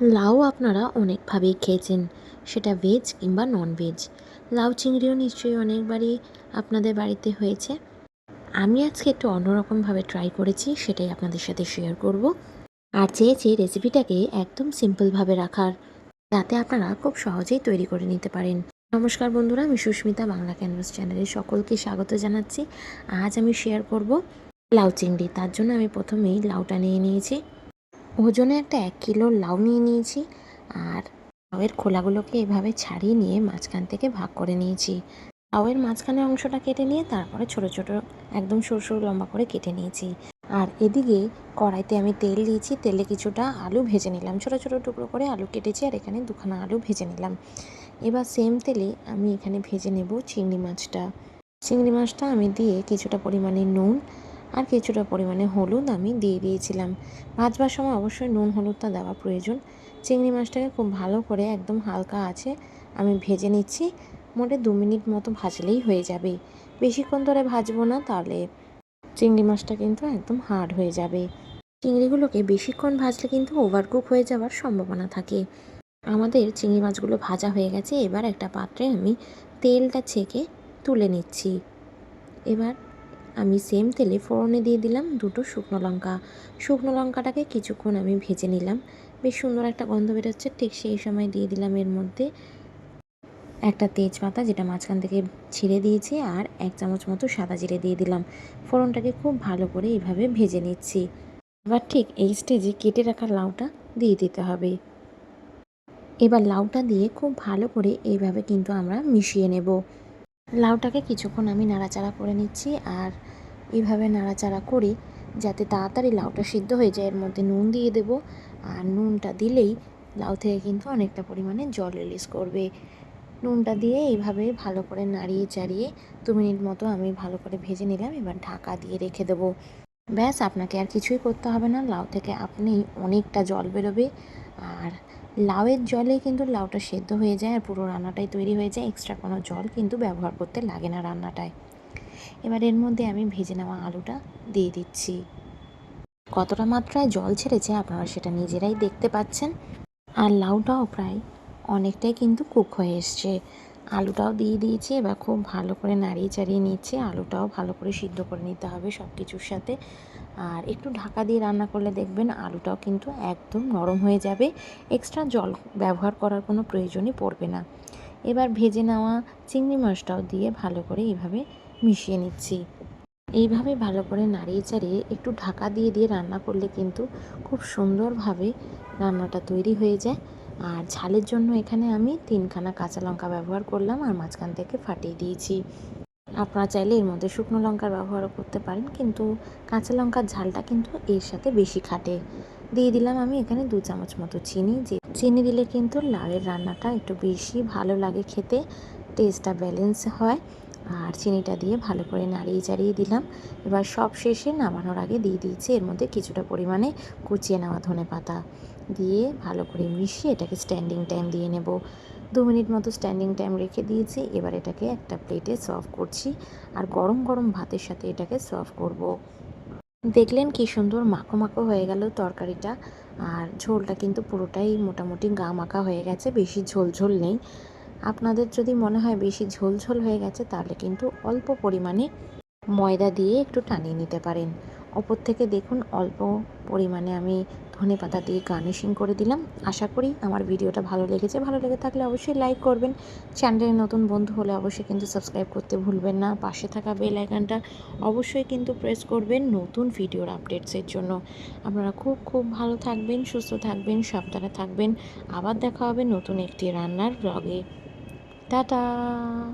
লাউ আপনারা অনেকভাবেই খেয়েছেন। সেটা ভেজ কিংবা নন ভেজ লাউ চিংড়িও নিশ্চয়ই অনেকবারই আপনাদের বাড়িতে হয়েছে। আমি আজকে একটু অন্যরকমভাবে ট্রাই করেছি, সেটাই আপনাদের সাথে শেয়ার করব। আর চেয়েছি রেসিপিটাকে একদম সিম্পলভাবে রাখার যাতে আপনারা খুব সহজেই তৈরি করে নিতে পারেন। নমস্কার বন্ধুরা, আমি সুস্মিতা, বাংলা ক্যানভাস চ্যানেলে সকলকে স্বাগত জানাচ্ছি। আজ আমি শেয়ার করব লাউ চিংড়ি। তার জন্য আমি প্রথমেই লাউটা নিয়ে নিয়েছি। ওজনে একটা এক কিলো লাউ নিয়ে নিয়েছি আর লাউয়ের খোলাগুলোকে এভাবে ছাড়িয়ে নিয়ে মাঝখান থেকে ভাগ করে নিয়েছি। লাউয়ের মাঝখানে অংশটা কেটে নিয়ে তারপরে ছোট ছোট একদম সরু সরু লম্বা করে কেটে নিয়েছি। আর এদিকে কড়াইতে আমি তেল দিয়েছি, তেলে কিছুটা আলু ভেজে নিলাম। ছোট ছোট টুকরো করে আলু কেটেছি আর এখানে দুখানা আলু ভেজে নিলাম। এবার সেম তেলে আমি এখানে ভেজে নেব চিংড়ি মাছটা। চিংড়ি মাছটা আমি দিয়ে কিছুটা পরিমাণে নুন আর কিছুটা পরিমাণে হলুদ আমি দিয়ে দিয়েছিলাম। ভাজবার সময় অবশ্যই নুন হলুদটা দেওয়া প্রয়োজন। চিংড়ি মাছটাকে খুব ভালো করে একদম হালকা আছে আমি ভেজে নিচ্ছি। মোটে দু মিনিট মতো ভাজলেই হয়ে যাবে। বেশিক্ষণ ধরে ভাজবো না তাহলে চিংড়ি মাছটা কিন্তু একদম হার্ড হয়ে যাবে। চিংড়িগুলোকে বেশিক্ষণ ভাজলে কিন্তু ওভারকুক হয়ে যাওয়ার সম্ভাবনা থাকে। আমাদের চিংড়ি মাছগুলো ভাজা হয়ে গেছে। এবার একটা পাত্রে আমি তেলটা ছেঁকে তুলে নিচ্ছি। এবার আমি সেম তেলে ফোড়নে দিয়ে দিলাম দুটো শুকনো লঙ্কা। শুকনো লঙ্কাটাকে কিছুক্ষণ আমি ভেজে নিলাম। বেশ সুন্দর একটা গন্ধ বেরোচ্ছে, ঠিক সেই সময় দিয়ে দিলাম এর মধ্যে একটা তেজপাতা যেটা মাঝখান থেকে ছিঁড়ে দিয়েছি আর এক চামচ মতো সাদা জিরে দিয়ে দিলাম। ফোড়নটাকে খুব ভালো করে এইভাবে ভেজে নিচ্ছি। এবার ঠিক এই স্টেজে কেটে রাখা লাউটা দিয়ে দিতে হবে। এবার লাউটা দিয়ে খুব ভালো করে এইভাবে কিন্তু আমরা মিশিয়ে নেব। লাউটাকে কিছুক্ষণ আমি নাড়াচাড়া করে নিচ্ছি আর এইভাবে নাড়াচাড়া করে যাতে তাড়াতাড়ি লাউটা সিদ্ধ হয়ে যায়। এর মধ্যে নুন দিয়ে দেব আর নুনটা দিলেই লাউ থেকে কিন্তু অনেকটা পরিমাণে জল রিলিজ করবে। নুনটা দিয়ে এইভাবে ভালো করে নাড়িয়ে চাড়িয়ে দু মিনিট মতো আমি ভালো করে ভেজে নিলাম, এবার ঢাকা দিয়ে রেখে দেবো। ব্যাস, আপনাকে আর কিছুই করতে হবে না, লাউ থেকে আপনি অনেকটা জল বেরোবে। আর লাউয়ের জলে কিন্তু লাউটা সেদ্ধ হয়ে যায় আর পুরো রান্নাটাই তৈরি হয়ে যায়, এক্সট্রা কোনো জল কিন্তু ব্যবহার করতে লাগে না রান্নাটায়। এবার এর মধ্যে আমি ভেজে নেওয়া আলুটা দিয়ে দিচ্ছি। কতটা মাত্রায় জল ছেড়েছে আপনারা সেটা নিজেরাই দেখতে পাচ্ছেন। আর লাউটাও প্রায় অনেকটাই কিন্তু কুক হয়ে এসছে। আলুটাও দিয়ে দিয়েছি, এবার খুব ভালো করে নাড়িয়ে চাড়িয়ে নিচ্ছে। আলুটাও ভালো করে সিদ্ধ করে নিতে হবে সব কিছুর সাথে। আর একটু ঢাকা দিয়ে রান্না করলে দেখবেন আলুটাও কিন্তু একদম নরম হয়ে যাবে। এক্সট্রা জল ব্যবহার করার কোনো প্রয়োজনই পড়বে না। এবার ভেজে নেওয়া চিংড়ি মাছটাও দিয়ে ভালো করে এইভাবে মিশিয়ে নিচ্ছি। এইভাবে ভালো করে নাড়িয়ে চাড়িয়ে একটু ঢাকা দিয়ে দিয়ে রান্না করলে কিন্তু খুব সুন্দরভাবে রান্নাটা তৈরি হয়ে যায়। আর ঝালের জন্য এখানে আমি তিনখানা কাঁচা লঙ্কা ব্যবহার করলাম আর মাঝখান থেকে ফাটিয়ে দিয়েছি। আপনারা চাইলে এর মধ্যে শুকনো লঙ্কার ব্যবহারও করতে পারেন, কিন্তু কাঁচা লঙ্কার ঝালটা কিন্তু এর সাথে বেশি খাটে। দিয়ে দিলাম আমি এখানে দু চামচ মতো চিনি। যে চিনি দিলে কিন্তু লাউয়ের রান্নাটা একটু বেশি ভালো লাগে খেতে, টেস্টটা ব্যালেন্স হয়। আর চিনিটা দিয়ে ভালো করে নাড়িয়ে চাড়িয়ে দিলাম। এবার সব শেষে নামানোর আগে দিয়ে দিয়েছি এর মধ্যে কিছুটা পরিমাণে কুচিয়ে নেওয়া ধনে পাতা। দিয়ে ভালো করে মিশিয়ে এটাকে স্ট্যান্ডিং টাইম দিয়ে নেব। দু মিনিট মতো স্ট্যান্ডিং টাইম রেখে দিয়েছি। এবার এটাকে একটা প্লেটে সার্ভ করছি আর গরম গরম ভাতের সাথে এটাকে সার্ভ করব। দেখলেন কি সুন্দর মাখো মাখো হয়ে গেল তরকারিটা। আর ঝোলটা কিন্তু পুরোটাই মোটামুটি গা মাখা হয়ে গেছে, বেশি ঝোল ঝোল নেই। আপনাদের যদি মনে হয় বেশি ঝোল ঝোল হয়ে গেছে, তাহলে কিন্তু অল্প পরিমাণে ময়দা দিয়ে একটু টানিয়ে নিতে পারেন। ওপর থেকে দেখুন, অল্প পরিমাণে আমি ধনে পাতা দিয়ে গার্নিশিং করে দিলাম। আশা করি আমার ভিডিওটা ভালো লেগেছে। ভালো লেগে থাকলে অবশ্যই লাইক করবেন। চ্যানেলের নতুন বন্ধু হলে অবশ্যই কিন্তু সাবস্ক্রাইব করতে ভুলবেন না। পাশে থাকা বেল আইকনটা অবশ্যই কিন্তু প্রেস করবেন নতুন ভিডিওর আপডেটসের জন্য। আপনারা খুব খুব ভালো থাকবেন, সুস্থ থাকবেন, সাবধানে থাকবেন। আবার দেখা হবে নতুন একটি রান্নার ব্লগে 哒哒